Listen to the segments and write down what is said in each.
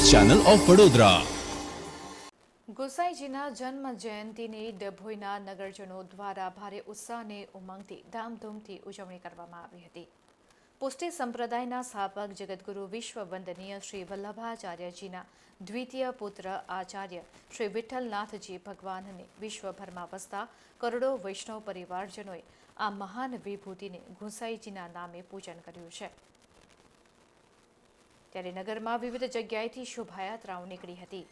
Channel of Vadodara. ગોસાઈજીના જન્મ જયંતિની ડભોઈના નગરજનો દ્વારા ભારે ઉત્સાહ અને ઉમંગથી, ધામધૂમથી ઉજવણી કરવામાં આવી હતી. પુષ્ટિ સંપ્રદાયના સ્થાપક જગતગુરુ વિશ્વ વંદનીય શ્રી વલ્લભાચાર્યજીના દ્વિતીય પુત્ર આચાર્ય શ્રી વિઠ્ઠલનાથજી ભગવાનને વિશ્વભરમાં વસતા કરોડો વૈષ્ણવ પરિવારજનોએ આ મહાન વિભૂતિને ગોસાઈજીના નામે પૂજન કર્યું છે. ત્યારે નગરમાં વિવિધ જગ્યાએથી શોભાયાત્રાઓ નીકળી હતી.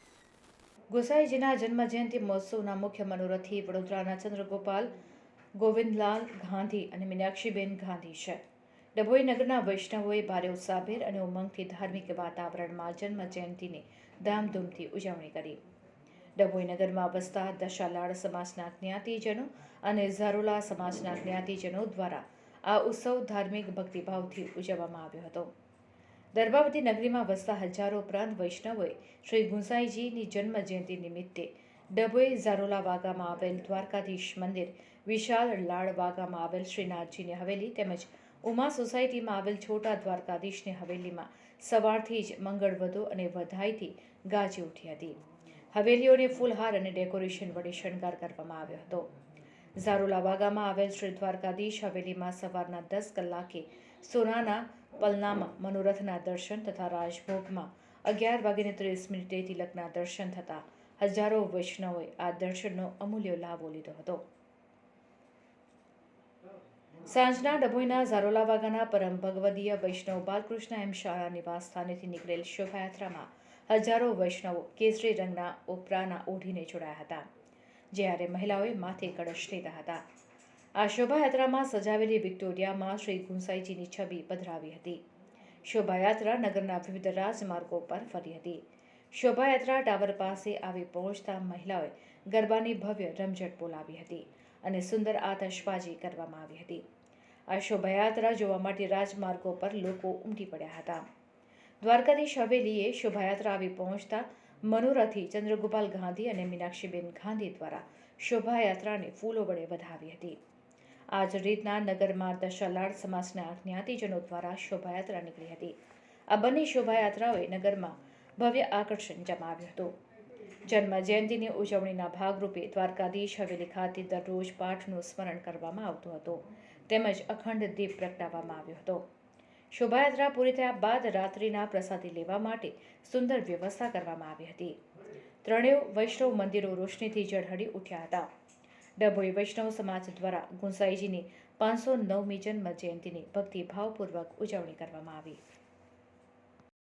ગોસાઈજીના જન્મજયંતિ મહોત્સવના મુખ્ય મનોરથી વડોદરાના ચંદ્રગોપાલ, ગોવિંદલાલ ગાંધી અને મીનાક્ષીબેન ગાંધી છે. ડભોઈ નગરના વૈષ્ણવોએ ભારે ઉત્સાહભેર અને ઉમંગથી ધાર્મિક વાતાવરણમાં જન્મ જયંતિની ધામધૂમથી ઉજવણી કરી. ડભોઈ નગરમાં વસતા દશાલાળ સમાજના જ્ઞાતિજનો અને ઝારોલા સમાજના જ્ઞાતિજનો દ્વારા આ ઉત્સવ ધાર્મિક ભક્તિભાવથી ઉજવવામાં આવ્યો હતો. દર્ભાવતી નગરીમાં વસતા હજારો ઉપરાંત વૈષ્ણવોએ શ્રી ગુંસાઈજીની જન્મ જયંતિ નિમિત્તે ડભોઈ ઝારોલા વાગામાં આવેલ દ્વારકાધીશ મંદિર, વિશાળ લાડ વાગામાં આવેલ શ્રીનાથજીની હવેલી તેમજ ઉમા સોસાયટીમાં આવેલ છોટા દ્વારકાધીશની હવેલીમાં સવારથી જ મંગળવધો અને વધાઈથી ગાજી ઉઠી હતી. હવેલીઓને ફૂલહાર અને ડેકોરેશન વડે શણગાર કરવામાં આવ્યો હતો. ઝારોલા વાગામાં આવેલ શ્રી દ્વારકાધીશ હવેલીમાં સવારના દસ કલાકે સોનાના પલનામાં મનોરથના દર્શન તથા રાજભોગમાં અગિયાર વાગીને ત્રીસ મિનિટે તિલકના દર્શન થતા હજારો વૈષ્ણવોએ આ દર્શનનો અમૂલ્ય લાભો લીધો હતો. સાંજના ડભોઈના ઝારોલા વાગાના પરમ ભગવદીય વૈષ્ણવ બાલકૃષ્ણ એમ શાળા નિવાસ સ્થાનેથી નીકળેલ શોભાયાત્રામાં હજારો વૈષ્ણવો કેસરી રંગના ઓપરાના ઓઢીને જોડાયા હતા. જ્યારે મહિલાઓએ માથે કળશ લીધા હતા. આ શોભાયાત્રામાં સજાવેલી વિક્ટોરિયામાં શ્રી ગુંસાઈજીની છબી પધરાવી હતી. શોભાયાત્રા નગરના વિવિધ રાજમાર્ગો પર ફરી હતી. શોભાયાત્રા ટાવર પાસે આવી પહોંચતા મહિલાઓએ ગરબાની ભવ્ય રમઝટ બોલાવી હતી અને સુંદર આતશબાજી કરવામાં આવી હતી. આ શોભાયાત્રા જોવા માટે રાજમાર્ગો પર લોકો ઉમટી પડ્યા હતા. દ્વારકાધીશ હવેલીએ શોભાયાત્રા આવી પહોંચતા મનોરથી ચંદ્રગોપાલ ગાંધી અને મીનાક્ષીબેન ગાંધી દ્વારા શોભાયાત્રાને ફૂલો વડે વધાવી હતી. આ જ રીતના નગરમાં દશાલાડ સમાજના જ્ઞાતિજનો દ્વારા શોભાયાત્રા નીકળી હતી. આ બંને શોભાયાત્રાઓએ નગરમાં ભવ્ય આકર્ષણ જમાવ્યું હતું. જન્મ જયંતિની ઉજવણીના ભાગરૂપે દ્વારકાધીશ હવેલી ખાતે દરરોજ પાઠનું સ્મરણ કરવામાં આવતું હતું. તેમજ અખંડ દીપ પ્રગટાવવામાં આવ્યો હતો. શોભાયાત્રા પૂરી થયા બાદ રાત્રિના પ્રસાદી લેવા માટે સુંદર વ્યવસ્થા કરવામાં આવી હતી. ત્રણેય વૈષ્ણવ મંદિરો રોશનીથી ઝળહળી ઉઠ્યા હતા. ડભોઈ વૈષ્ણવ સમાજ દ્વારા ગુંસાઈજીની પાંચસો નવમી જન્મ જયંતિની ભક્તિભાવપૂર્વક ઉજવણી કરવામાં આવી.